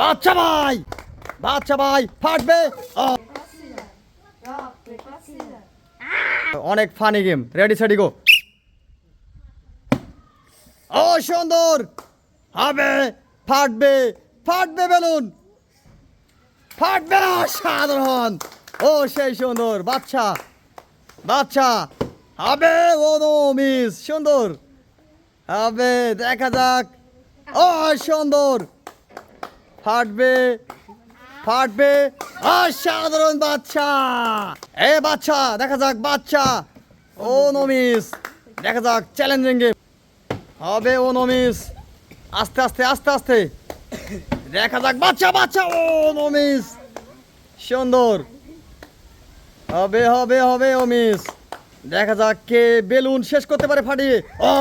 বাচ্চা ভাই বাচ্চা ভাই, ফাটবে। অনেক funny game ready steady go ও, সুন্দর। হবে। ফাটবে। ফাটবে বেলুন। ফাটবে সাধারণ। ও, সেই সুন্দর। বাচ্চা। বাচ্চা। হবে, ও, নো মিস সুন্দর। হবে, দেখা যাক। ও, সুন্দর। ফাটবে ফাটবে। অসাধারণ বাচ্চা। এ বাচ্চা, দেখা যাক, বাচ্চা। ও নমিস, দেখা যাক চ্যালেঞ্জিং গেম হবে ও নমিস। আস্তে আস্তে আস্তে আস্তে। দেখা যাক, বাচ্চা বাচ্চা, ও নমিস। সুন্দর। হবে হবে হবে ও মিস। দেখা যাক কে বেলুন শেষ করতে পারে ফাটিয়ে। ও,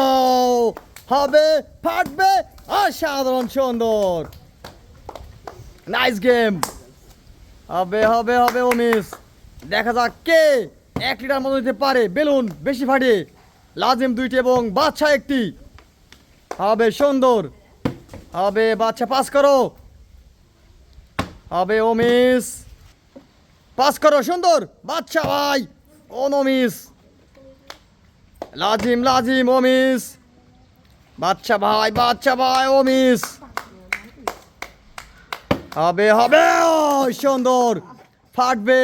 হবে, ফাটবে। অসাধারণ সুন্দর। নাইস গেম হবে হবে হবে ও দেখা যাক কে এক লিটার মতো দিতে পারে। বেলুন বেশি ফাটিয়ে লাজিম দুইটি এবং বাচ্চা একটি। হবে সুন্দর। হবে বাচ্চা পাস করো। হবে ও মিস পাস করো, সুন্দর। বাচ্চা ভাই। ও নো মিস লাজিম লাজিম ও মিস বাচ্চা ভাই বাচ্চা ভাই ও মিস হবে হবে। ও সুন্দর। ফাটবে।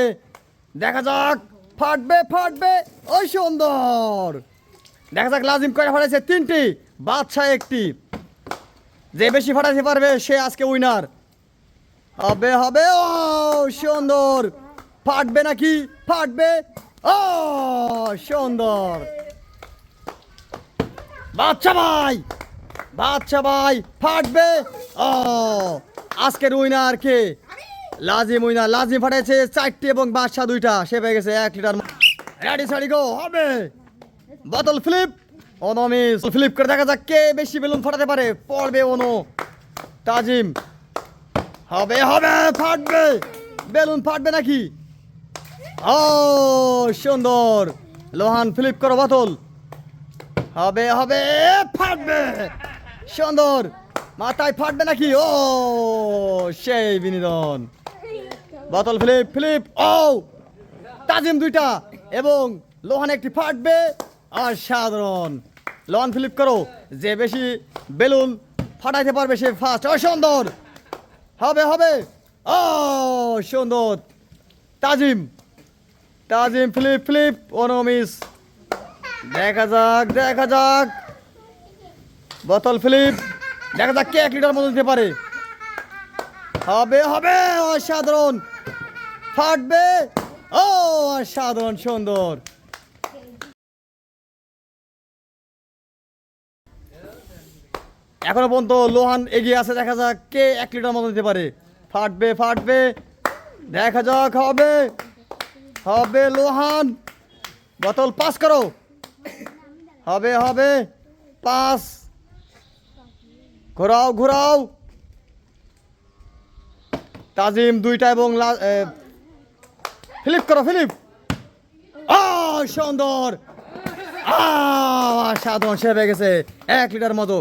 দেখা যাক। ফাটবে ফাটবে। ওই সুন্দর। দেখা যাক লাজিম কয়টা ফাটাইছে। তিনটি। বাচ্চা একটি। যে বেশি ফাটাইতে পারবে, সে আজকে উইনার হবে হবে। ও সুন্দর। ফাটবে নাকি? ফাটবে। ও সুন্দর। বাচ্চা ভাই! বাচ্চা ভাই, ফাটবে। ও, আজকের উইনার কে? লাজিম উইনার লাজিম ফাটাইছে চারটি এবং বাদশা দুইটা। সে পেয়ে গেছে এক লিটার রেডি সারি গো হবে। বোতল ফ্লিপ। অনমিস ফ্লিপ করে দেখা যাক কে বেশি বেলুন ফাটাতে পারে। পড়বে অনু। তাজিম। হবে হবে, ফাটবে। বেলুন ফাটবে নাকি? ও, সুন্দর। লোহান ফ্লিপ করো বোতল। হবে হবে, ফাটবে। সুন্দর। মাথায় ফাটবে নাকি? ও, সেই বিনোদন। বোতল ফ্লিপ ফ্লিপ, ও! তাজিম দুইটা, এবং লোহান একটি ফাটবে। আর সাধারণ লোহান ফ্লিপ করো, যে বেশি বেলুন ফাটাইতে পারবে সে ফার্স্ট ও, সুন্দর। হবে হবে। ও, সুন্দর। তাজিম তাজিম, ফ্লিপ ফ্লিপ অনমিস দেখা যাক দেখা যাক। বোতল, ফ্লিপ। দেখা যাক কে এক লিটার মতো দিতে পারে। হবে হবে, অসাধারণ। ফাটবে। ও, অসাধারণ, সুন্দর। এখনও পর্যন্ত লোহান এগিয়ে আছে, দেখা যাক কে এক লিটার মতো দিতে পারে। ফাটবে ফাটবে। দেখা যাক, হবে। হবে লোহান। বোতল, পাস করো। হবে হবে। পাস। ঘোরাও ঘোরাও। তাজিম দুইটা এবং ফিলিপ করো ফিলিপ। সুন্দর। আহ, সাধন সে গেছে। এক লিটার মতো